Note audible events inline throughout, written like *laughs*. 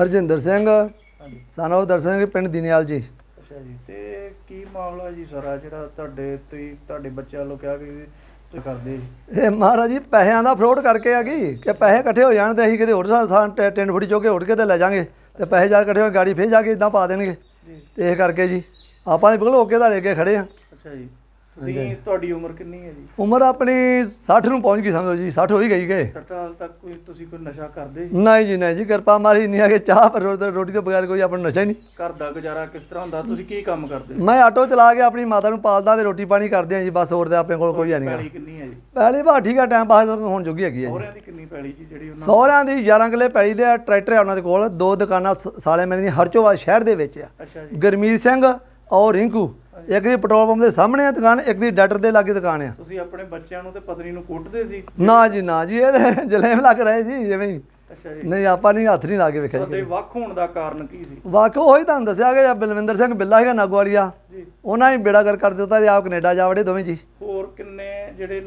ਹਰਜਿੰਦਰ ਸਿੰਘ। ਹਾਂਜੀ। ਸਾਨੂੰ ਦਰਸ਼ਨ ਸਿੰਘ ਪਿੰਡ ਦੀਨਿਆਲ ਜੀ। ਅੱਛਾ ਜੀ ਤੇ ਕੀ ਮਾਮਲਾ ਜੀ ਸਾਰਾ ਜਿਹੜਾ ਤੁਹਾਡੇ ਤੁਸੀਂ ਤੁਹਾਡੇ ਬੱਚਿਆਂ ਵੱਲੋਂ ਕਿਹਾ ਕਿ ਤੁਸੀਂ ਕਰਦੇ ਜੀ? ਇਹ ਮਹਾਰਾਜ ਜੀ ਪੈਸਿਆਂ ਦਾ ਫਰੋਡ ਕਰਕੇ ਆ ਗਈ ਕਿ ਪੈਸੇ ਇਕੱਠੇ ਹੋ ਜਾਣ ਤੇ ਅਸੀਂ ਕਿਤੇ ਹੋਰ ਥਾਂ- ਟੈ- ਟੈਂਟ ਫੁੱਟੀ ਚੋ ਕੇ ਉੱਡ ਕੇ ਤੇ ਲੈ ਜਾਾਂਗੇ। ਤੇ ਪੈਸੇ ਜਾ ਇਕੱਠੇ ਹੋ ਗਾੜੀ ਫੇਰ ਜਾ ਕੇ ਇਦਾਂ ਪਾ ਦੇਣਗੇ। ਜੀ। ਤੇ ਇਹ ਕਰਕੇ ਜੀ ਆਪਾਂ ਦੇ ਬਿਲਕੁਲ ਓਕੇ ਦਾ ਲੈ ਕੇ ਖੜੇ ਆ। ਅੱਛਾ ਜੀ। ਤੁਸੀਂ ਤੁਹਾਡੀ ਉਮਰ ਕਿੰਨੀ ਹੈ ਜੀ? ਉਮਰ ਆਪਣੀ 60 ਨੂੰ ਪਹੁੰਚ ਗਈ ਸਮਝੋ ਜੀ 60 ਹੋ ਹੀ ਗਈ ਗਏ ਸੱਠ ਸਾਲ ਤੱਕ ਕੋਈ ਤੁਸੀਂ ਕੋਈ ਨਸ਼ਾ ਕਰਦੇ ਨਹੀਂ ਜੀ ਨਹੀਂ ਜੀ ਕਿਰਪਾ ਮਾਰੀ ਨਹੀਂ ਆ ਕਿ ਚਾਹ ਪਰ ਰੋਟੀ ਤੋਂ ਬਗੈਰ ਕੋਈ ਆਪਣਾ ਨਸ਼ਾ ਹੀ ਨਹੀਂ। ਘਰ ਦਾ ਗੁਜ਼ਾਰਾ ਕਿਸ ਤਰ੍ਹਾਂ ਹੁੰਦਾ? ਤੁਸੀਂ ਕੀ ਕੰਮ ਕਰਦੇ? ਮੈਂ ਆਟੋ ਚਲਾ ਕੇ ਆਪਣੀ ਮਾਤਾ ਨੂੰ ਪਾਲਦਾ ਤੇ ਰੋਟੀ ਪਾਣੀ ਕਰਦੇ ਆ ਜੀ ਬਸ ਹੋਰ ਤੇ ਆਪਣੇ ਕੋਲ ਕੋਈ ਨਹੀਂ ਪੈਲੀ ਕਿੰਨੀ ਹੈ ਜੀ? ਪਹਿਲੀ ਵਾਰ ਠੀਕ ਆ ਟਾਈਮ ਪਾਸ ਹੁਣ ਜੋਗੀ ਹੈਗੀ ਹੈ ਸਹੁਰਿਆਂ ਦੀ ਕਿੰਨੀ ਪੈਲੀ ਜੀ ਜਿਹੜੀ ਉਹਨਾਂ ਸਹੁਰਿਆਂ ਦੀ 11 ਕਿੱਲੇ ਪੈਲੀ ਦੇ ਆ, ਟਰੈਕਟਰ ਆ ਉਹਨਾਂ ਦੇ ਕੋਲ। ਦੋ ਦੁਕਾਨਾਂ ਸਾਲੇ ਮੇਰੇ ਦੀ ਹਰਚੋਵਾ ਸ਼ਹਿਰ ਦੇ ਵਿੱਚ ਆ। ਅੱਛਾ ਜੀ। ਗਰਮੀਤ ਸਿੰਘ ਔਰ ਰਿੰਕੂ। ਇੱਕ ਦੀ ਪੈਟਰੋਲ ਪੰਪ ਦੇ ਸਾਹਮਣੇ ਆ ਦੁਕਾਨ ਇੱਕ ਦੀ ਡਾਕਟਰ ਦੇ ਲਾਗੇ ਦੁਕਾਨ ਆ। ਤੁਸੀਂ ਆਪਣੇ ਬੱਚਿਆਂ ਨੂੰ ਤੇ ਪਤਨੀ ਨੂੰ ਕੁੱਟਦੇ ਸੀ? ਨਾ ਜੀ ਨਾ ਜੀ ਇਹ ਤੇ *laughs* ਜਲੇਮ ਲੱਗ ਰਹੇ ਜੀ ਜਿਵੇਂ ਹੀ। ਅੱਛਾ ਜੀ। ਨਹੀਂ ਆਪਾਂ ਨਹੀਂ ਹੱਥ ਨਹੀਂ ਲਾ ਕੇ ਵੇਖਿਆ ਜੀ ਵੱਖ ਹੋਣ ਦਾ ਕਾਰਨ ਕੀ ਸੀ? ਵਾਕਿਆ ਉਹੀ ਤੁਹਾਨੂੰ ਦੱਸਿਆ ਕਿ ਬਲਵਿੰਦਰ ਸਿੰਘ ਬਿੱਲਾ ਹੈਗਾ ਨਾਗਵਾਲੀਆ। ਜੀ। ਉਹਨਾਂ ਹੀ ਬੇੜਾ ਕਰ ਕਰ ਦਿੱਤਾ ਤੇ ਆਪ ਕੈਨੇਡਾ ਜਾ ਵੜੇ ਦੋਵੇਂ ਜੀ। ਹੋਰ ਕਿੰਨੇ ਜਿਹੜੇ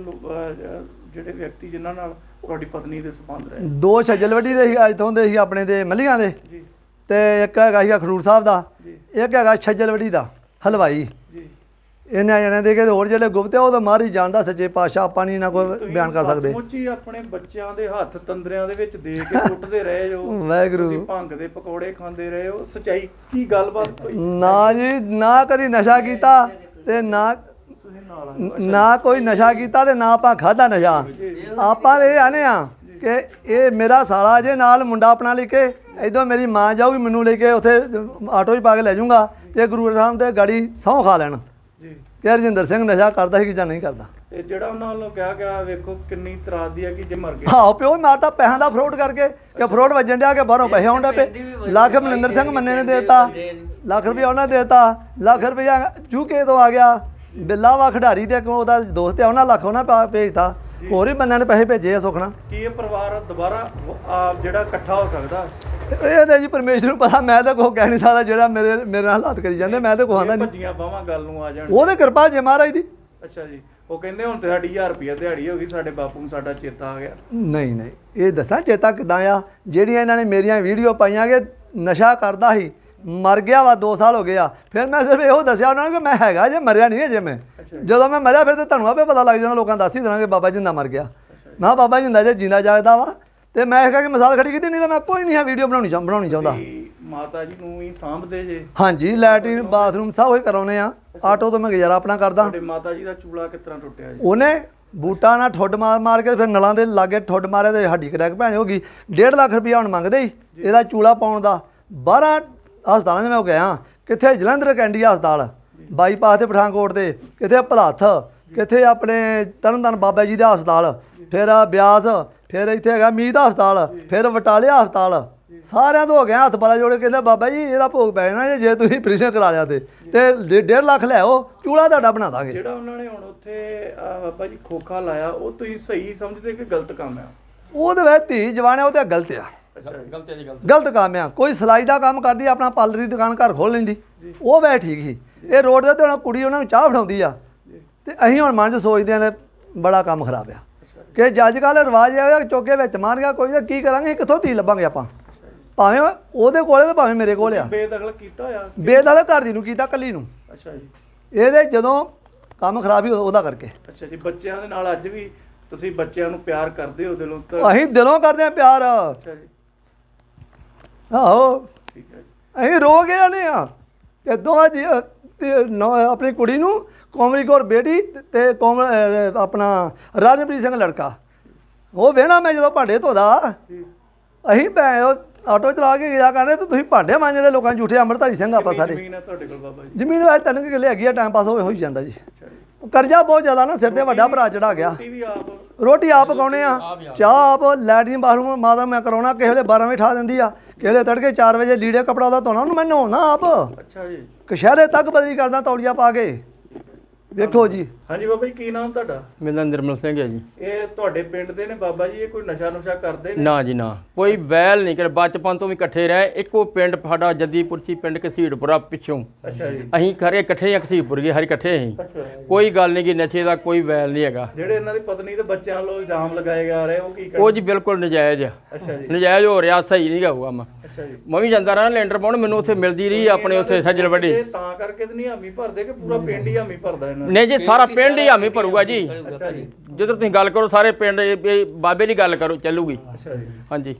ਜਿਹੜੇ ਵਿਅਕਤੀ ਜਿਨ੍ਹਾਂ ਨਾਲ ਤੁਹਾਡੀ ਪਤਨੀ ਦੇ ਸੰਬੰਧ ਰਹੇ? ਦੋ ਛੱਜਲਵੱਡੀ ਦੇ ਸੀ ਅੱਜ ਤੋਂ ਦੇ ਸੀ ਆਪਣੇ ਦੇ ਮੱਲੀਆਂ ਦੇ। ਜੀ। ਤੇ ਇੱਕ ਹੈਗਾ ਸੀਗਾ ਖਡੂਰ ਸਾਹਿਬ ਦਾ। ਜੀ। ਇੱਕ ਹੈਗਾ ਛੱਜਲਵੱਡੀ ਦਾ ਹਲਵਾਈ। ਇਹਨਾਂ ਜਣਿਆਂ ਦੇ ਕੇ ਹੋਰ ਜਿਹੜੇ ਗੁਪਤ ਆ ਉਹ ਤਾਂ ਮਾਰੀ ਜਾਣਦਾ ਸੱਚੇ ਪਾਤਸ਼ਾਹ ਆਪਾਂ ਨਹੀਂ ਨਾ ਕੋਈ ਬਿਆਨ ਕਰ ਸਕਦੇ। ਹੀ ਆਪਣੇ ਬੱਚਿਆਂ ਦੇ ਹੱਥ ਤੰਦਰਿਆਂ ਦੇ ਵਿੱਚ ਦੇ ਕੇ ਕੁੱਟਦੇ ਰਹੇ ਜੋ। *laughs* ਵਾਹਿਗੁਰੂ। ਤੁਸੀਂ ਭੰਗ ਦੇ ਪਕੌੜੇ ਖਾਂਦੇ ਰਹੇ ਹੋ। ਸਚਾਈ ਕੀ ਗੱਲਬਾਤ ਕੋਈ ਨਾ ਜੀ ਨਾ ਕਦੀ ਨਸ਼ਾ ਕੀਤਾ ਤੇ ਨਾ ਹੋ। ਨਾ ਕੋਈ ਨਸ਼ਾ ਕੀਤਾ ਤੇ ਨਾ ਆਪਾਂ ਖਾਦਾ ਨਸ਼ਾ। ਆਪਾਂ ਇਹ ਆਨੇ ਆ ਕਿ ਇਹ ਮੇਰਾ ਸਾਲਾ ਜੇ ਨਾਲ ਮੁੰਡਾ ਆਪਣਾ ਲੈ ਕੇ ਇਦੋਂ ਮੇਰੀ ਮਾਂ ਜਾਊਗੀ ਮੈਨੂੰ ਲੈ ਕੇ ਉੱਥੇ ਆਟੋ 'ਚ ਪਾ ਕੇ ਲੈ ਜਾਊਗਾ ਤੇ ਗੁਰੂ ਸਾਹਿਬ ਤੇ ਗਾੜੀ ਸਹੁੰ ਖਾ ਲੈਣ। ਜੀ। ਕਿ ਹਰਜਿੰਦਰ ਸਿੰਘ ਨਸ਼ਾ ਕਰਦਾ ਸੀ ਕਿ ਜਾਂ ਨਹੀਂ ਕਰਦਾ? ਤੇ ਜਿਹੜਾ ਉਹਨਾਂ ਵੱਲੋਂ ਕਿਹਾ ਗਿਆ ਵੇਖੋ ਕਿੰਨੀ ਤਰਾਸ ਦੀ ਹੈ ਕਿ ਜੇ ਮਰ ਗਿਆ ਹਾਂ ਪਿਓ ਹੀ ਮਾਰਤਾ ਪੈਸਿਆਂ ਦਾ ਫਰੋਡ ਕਰਕੇ ਕਿ ਫਰੋਡ ਵੱਜਣ ਡਿਆ ਕਿ ਬਾਹਰੋਂ ਪੈਸੇ ਆਉਂਦੇ ਪਏ। ਲੱਖ ਮਨਿੰਦਰ ਸਿੰਘ ਮੰਨੇ ਨੇ ਦੇਤਾ ਲੱਖ ਰੁਪਇਆ ਉਹਨੇ ਦੇਤਾ ਲੱਖ ਰੁਪਇਆ ਯੂਕੇ ਤੋਂ ਆ ਗਿਆ। ਬਿੱਲਾ ਵਾ ਖਿਡਾਰੀ ਤੇ ਕੋਲ ਉਹਦਾ ਦੋਸਤ ਆ ਉਹਨਾਂ ਲੱਖ ਉਹਨਾਂ ਪਾ- ਭੇਜਤਾ। ਹੋਰ ਵੀ ਬੰਦਿਆਂ ਨੇ ਪੈਸੇ ਭੇਜੇ ਆ ਸੁਖਣਾ ਕੀ ਇਹ ਪਰਿਵਾਰ ਦੁਬਾਰਾ ਆ ਜਿਹੜਾ ਇਕੱਠਾ ਹੋ ਸਕਦਾ? ਇਹ ਤੇ ਜੀ ਪਰਮੇਸ਼ਰ ਨੂੰ ਪਤਾ ਮੈਂ ਤਾਂ ਕੋਈ ਕਹਿ ਨਹੀਂ ਸਕਦਾ ਜਿਹੜਾ ਮੇਰੇ ਮੇਰੇ ਨਾਲ ਹਾਲਾਤ ਕਰੀ ਜਾਂਦੇ ਮੈਂ ਤਾਂ ਕੋਈ ਆਂਦਾ ਇਹ ਨਹੀਂ ਭੱਜੀਆਂ ਬਾਹਾਂ ਗੱਲ ਨੂੰ ਆ ਜਾਣ। ਉਹਦੇ ਕਿਰਪਾ ਜੇ ਮਹਾਰਾਜ ਦੀ। ਅੱਛਾ ਜੀ ਉਹ ਕਹਿੰਦੇ ਹੁਣ ਤੇ ਸਾਡੀ 1000 ਰੁਪਿਆ ਦਿਹਾੜੀ ਹੋ ਗਈ ਸਾਡੇ ਬਾਪੂ ਨੂੰ ਸਾਡਾ ਚੇਤਾ ਆ ਗਿਆ। ਨਹੀਂ ਨਹੀਂ ਇਹ ਦੱਸਾਂ ਚੇਤਾ ਕਿਦਾਂ ਆ? ਜਿਹੜੀਆਂ ਇਹਨਾਂ ਨੇ ਮੇਰੀਆਂ ਵੀਡੀਓ ਪਾਈਆਂ ਕਿ ਨਸ਼ਾ ਕਰਦਾ ਸੀ ਮਰ ਗਿਆ ਵਾ 2 ਸਾਲ ਹੋ ਗਏ ਆ। ਫਿਰ ਮੈਂ ਸਿਰਫ ਇਹੋ ਦੱਸਿਆ ਉਹਨਾਂ ਨੂੰ ਕਿ ਮੈਂ ਹੈਗਾ ਜੇ ਮਰਿਆ ਨਹੀਂ ਅਜੇ ਮੈਂ। ਅੱਛਾ ਜਦੋਂ ਮੈਂ ਮਰਿਆ ਫਿਰ ਤੇ ਤੁਹਾਨੂੰ ਆਪੇ ਪਤਾ ਲੱਗ ਜਾਣਾ ਲੋਕਾਂ ਦੱਸ ਹੀ ਦੇਣਾ ਕਿ ਬਾਬਾ ਜਿੰਦਾ ਮਰ ਗਿਆ। ਨਾ ਬਾਬਾ ਜਿੰਦਾ ਜੇ ਜਿੰਦਾ ਜਾਗਦਾ ਵਾ ਤੇ ਮੈਂ ਇਹ ਕਿ ਮਿਸਾਲ ਖੜੀ ਕੀਤੀ ਨਹੀਂ ਤਾਂ ਮੈਂ ਕੋਈ ਨਹੀਂ ਹੈ ਵੀਡੀਓ ਬਣਾਉਣੀ ਚਾਹ ਬਣਾਉਣੀ ਚਾਹੁੰਦਾ। ਮਾਤਾ ਜੀ ਨੂੰ ਹੀ ਸਾਂਭਦੇ ਜੇ। ਹਾਂਜੀ ਲੈਟਰੀਨ ਬਾਥਰੂਮ ਸਭ ਉਹੀ ਕਰਾਉਨੇ ਆ। ਆਟੋ ਤੋਂ ਮੈਂ ਗੁਜ਼ਾਰਾ ਆਪਣਾ ਕਰਦਾ। ਤੁਹਾਡੇ ਮਾਤਾ ਜੀ ਦਾ ਚੂਲਾ ਕਿਸ ਤਰ੍ਹਾਂ ਟੁੱਟਿਆ ਜੀ? ਉਹਨੇ ਬੂਟਾ ਨਾਲ ਠੁੱਡ ਮਾਰ ਮਾਰ ਕੇ ਫਿਰ ਨਲਾਂ ਦੇ ਲਾਗੇ ਠੁੱਡ ਮਾਰੇ ਤੇ ਹੱਡੀ ਕਰੈਕ ਭੈਣ ਹੋ ਗਈ 1.5 ਲੱਖ ਰੁਪਇਆ ਹੁਣ ਮੰਗਦੇ ਹੀ ਇਹਦਾ ਚੂਲਾ ਪਾਉਣ ਦਾ। 12 ਹਸਪਤਾਲਾਂ 'ਚ ਮੈਂ ਗਿਆ। ਕਿੱਥੇ ਜਲੰਧਰ ਕੈਂਡੀ ਹਸਪਤਾਲ ਬਾਈਪਾਸ ਤੇ ਪਠਾਨਕੋਟ ਤੇ ਕਿੱਥੇ ਭਲਾਥ ਕਿੱਥੇ ਆਪਣੇ ਤਰਨਤਾਰਨ ਬਾਬਾ ਜੀ ਦਾ ਹਸਪਤਾਲ ਫਿਰ ਆ ਬਿਆਸ ਫਿਰ ਇੱਥੇ ਹੈਗਾ ਮੀਤ ਹਸਪਤਾਲ ਫਿਰ ਬਟਾਲਿਆ ਹਸਪਤਾਲ। ਸਾਰਿਆਂ ਤੋਂ ਹੋ ਗਿਆ ਹੱਥ ਪਾਲਾ ਜੋੜ ਕੇ ਕਹਿੰਦਾ ਬਾਬਾ ਜੀ ਇਹਦਾ ਭੋਗ ਪੈ ਜਾਣਾ ਜੇ- ਜੇ ਤੁਸੀਂ ਆਪਰੇਸ਼ਨ ਕਰਾ ਲਿਆ ਤੇ ਤੇ 1.5 ਲੱਖ ਲੈ ਆਓ ਚੂਲਾ ਤੁਹਾਡਾ ਬਣਾ ਦਾਂਗੇ। ਜਿਹੜਾ ਉਹਨਾਂ ਨੇ ਹੁਣ ਉੱਥੇ ਬਾਬਾ ਜੀ ਖੋਖਾ ਲਾਇਆ ਉਹ ਤੁਸੀਂ ਸਹੀ ਸਮਝਦੇ ਕਿ ਗਲਤ ਕੰਮ ਆ? ਉਹਦੇ ਵਿੱਚ ਧੀ ਜਵਾਨ ਹੈ ਉਹ ਤੇ ਗਲਤ ਆ। ਗਲਤ ਹੈ ਜੀ ਗਲਤ ਗਲਤ ਕੰਮ ਆ। ਕੋਈ ਸਿਲਾਈ ਦਾ ਕੰਮ ਕਰਦੀ ਆਪਣਾ ਪਾਰਲਰ ਦੀ ਦੁਕਾਨ ਘਰ ਖੋਲ ਲੈਂਦੀ। ਉਹ ਵੈ ਠੀਕ ਸੀ। ਇਹ ਰੋਡ ਦੇ ਤੇ ਹੁਣ ਕੁੜੀ ਉਹਨਾਂ ਨੂੰ ਚਾਹ ਫੜਾਉਂਦੀ ਆ। ਤੇ ਅਸੀਂ ਹੁਣ ਮਨ 'ਚ ਸੋਚਦੇ ਆਂ ਬੜਾ ਕੰਮ ਖਰਾਬ ਆ। ਕਿ ਜੱਜ ਕੱਲ ਰਿਵਾਜ ਆ ਚੋਕੇ ਵਿੱਚ ਮਾਰ ਗਿਆ ਕੋਈ ਤਾਂ ਕੀ ਕਰਾਂਗੇ ਕਿੱਥੋਂ ਧੀ ਲੱਭਾਂਗੇ ਆਪਾਂ? ਭਾਵੇਂ ਉਹਦੇ ਕੋਲੇ ਤੇ ਭਾਵੇਂ ਮੇਰੇ ਕੋਲ ਆ। ਬੇਦਖਲ ਕੀਤਾ ਹੋਇਆ? ਬੇਦਲ ਘਰ ਦੀ ਨੂੰ ਕੀਤਾ ਕੱਲੀ ਨੂੰ। ਅੱਛਾ ਜੀ। ਇਹਦੇ ਜਦੋਂ ਕੰਮ ਖਰਾਬ ਹੀ ਉਹਦਾ ਕਰਕੇ। ਅੱਛਾ ਜੀ ਬੱਚਿਆਂ ਦੇ ਨਾਲ ਅੱਜ ਵੀ ਤੁਸੀਂ ਬੱਚਿਆਂ ਨੂੰ ਪਿਆਰ ਕਰਦੇ ਹੋ ਦਿਲੋਂ? ਤਾਂ ਅਸੀਂ ਦਿਲੋਂ ਕਰਦੇ ਆ ਪਿਆਰ। ਅੱਛਾ ਜੀ। ਆਹੋ। ਠੀਕ ਹੈ ਅਸੀਂ ਰੋ ਗਏ ਨੇ ਆ। ਕਿ ਦੋਵਾਂ ਜੀ ਤੇ ਨੌ- ਆਪਣੀ ਕੁੜੀ ਨੂੰ ਕੋਮਰੀ ਕੌਰ ਬੇਟੀ ਤੇ ਕੋਮ ਆਪਣਾ ਰਾਜਪ੍ਰੀਤ ਸਿੰਘ ਲੜਕਾ। ਉਹ ਵੇਣਾ ਮੈਂ ਜਦੋਂ ਭਾਂਡੇ ਧੋਦਾ। ਅਸੀਂ ਭੈ ਉਹ ਆਟੋ ਚਲਾ ਕੇ ਗਿਆ ਕਰਨੇ ਤੇ ਤੁਸੀਂ ਭਾਂਡੇ ਮਾਂਜਣੇ ਲੋਕਾਂ ਦੇ ਝੂਠੇ ਅੰਮ੍ਰਿਤਧਾਰੀ ਸਿੰਘ ਆਪਾਂ ਸਾਰੇ। ਜ਼ਮੀਨ ਹੈ ਤੁਹਾਡੇ ਕੋਲ ਬਾਬਾ ਜੀ। ਜ਼ਮੀਨ ਵਾਜ ਤਿੰਨ ਕੁ ਕਿੱਲੇ ਹੈਗੀ ਆ ਟਾਈਮ ਪਾਸ ਹੋਏ ਹੋਈ ਜਾਂਦਾ ਜੀ। ਅੱਛਾ ਜੀ। ਉਹ ਕਰਜ਼ਾ ਬਹੁਤ ਜ਼ਿਆਦਾ ਨਾ ਸਿਰ ਤੇ ਵੱਡਾ ਭਰਾ ਚੜਾ ਗਿਆ। ਰੋਟੀ ਵੀ ਆਪ ਰੋਟੀ ਆਪ ਪਕਾਉਣੇ ਆ। ਚਾਹ ਆਪ ਲੈਟਰੀਨ ਬਾਥਰੂਮ ਮਾਤਾ ਮੈਂ ਕਰਾਉਣਾ ਕਿਸੇ ਵੇਲੇ 12 ਵਜੇ ਠਾ ਦਿੰਦੀ ਆ। ਕਿਸੇ ਵੇਲੇ ਤੜਕੇ 4 ਵਜੇ ਲੀੜੇ ਕਪੜਾ ਦਾ ਧੋਣਾ ਉਹਨੂੰ ਮੈਂ ਨਹਾਉਣਾ ਆਪ। ਅੱਛਾ ਜੀ। ਕਸ਼ਹਿਰੇ ਤੱਕ ਬਦਲੀ ਕਰਦਾ ਤੌਲੀਆ ਪਾ ਕੇ। ਵੇਖੋ ਜੀ। ਹਾਂਜੀ ਬਾਬਾ ਜੀ ਕੀ ਨਾਮ ਤੁਹਾਡਾ? ਮੇਰਾ ਨਾਮ ਨਿਰਮਲ ਸਿੰਘ ਹੈ ਜੀ। ਇਹ ਤੁਹਾਡੇ ਪਿੰਡ ਦੇ ਨੇ ਬਾਬਾ ਜੀ ਇਹ ਕੋਈ ਨਸ਼ਾ ਨੁਸ਼ਾ ਕਰਦੇ ਨੇ? ਨਾ ਜੀ ਨਾ ਕੋਈ ਵੈਲ ਨਹੀਂ ਕਰ ਬਚਪਨ ਤੋਂ ਵੀ ਇਕੱਠੇ ਰਹੇ। ਇੱਕੋ ਪਿੰਡ ਸਾਡਾ ਜੱਦੀਪੁਰਚੀ ਪਿੰਡ ਕਸੀੜਪੁਰਾ ਪਿੱਛੋਂ। ਅੱਛਾ ਜੀ। ਅਸੀਂ ਖਰੇ ਇਕੱਠੇ ਆ ਕਸੀੜਪੁਰ ਗਏ ਹਰ ਇਕੱਠੇ ਅਸੀਂ ਅੱਛਾ ਕੋਈ ਗੱਲ ਨਹੀਂ ਕਿ ਨਸ਼ੇ ਦਾ ਕੋਈ ਵੈਲ ਨਹੀਂ ਹੈਗਾ। ਜਿਹੜੇ ਇਹਨਾਂ ਦੀ ਪਤਨੀ ਤੇ ਬੱਚਿਆਂ ਵੱਲੋਂ ਇਲਜ਼ਾਮ ਲਗਾਏ ਜਾ ਰਹੇ ਉਹ ਕੀ ਉਹ ਕਰਦੇ ਜੀ ਬਿਲਕੁਲ ਨਜਾਇਜ਼ ਆ। ਅੱਛਾ ਜੀ। ਨਜਾਇਜ਼ ਹੋ ਰਿਹਾ ਸਹੀ ਨਹੀਂ ਹੋਊਗਾ ਮੈਂ ਅੱਛਾ ਜੀ। ਮੈਂ ਵੀ ਜਾਂਦਾ ਰਹਾ ਲੈਂਡਰ ਪਾਉਣ ਮੈਨੂੰ ਉੱਥੇ ਮਿਲਦੀ ਰਹੀ ਆਪਣੇ ਉੱਥੇ ਸੱਜਣ ਵੱਡੀ। ਤਾਂ ਕਰਕੇ ਤੇ ਨਹੀਂ ਹਾਮੀ ਭਰਦੇ ਕਿ ਪੂਰਾ ਪਿੰਡ ਹੀ ਹਾਮੀ ਭਰਦਾ ਇਹਨਾਂ ਨਹੀਂ ਜੀ ਸਾਰਾ ਪਿੰਡ ਹੀ ਹਾਮੀ ਭਰੂਗਾ ਜੀ। ਜਦੋਂ ਤੁਸੀਂ ਗੱਲ ਕਰੋ ਸਾਰੇ ਪਿੰਡ ਇਹ- ਇਹ ਬਾਬੇ ਦੀ ਗੱਲ ਕਰੋ ਚੱਲੂਗੀ। ਅੱਛਾ ਜੀ। ਹਾਂਜੀ।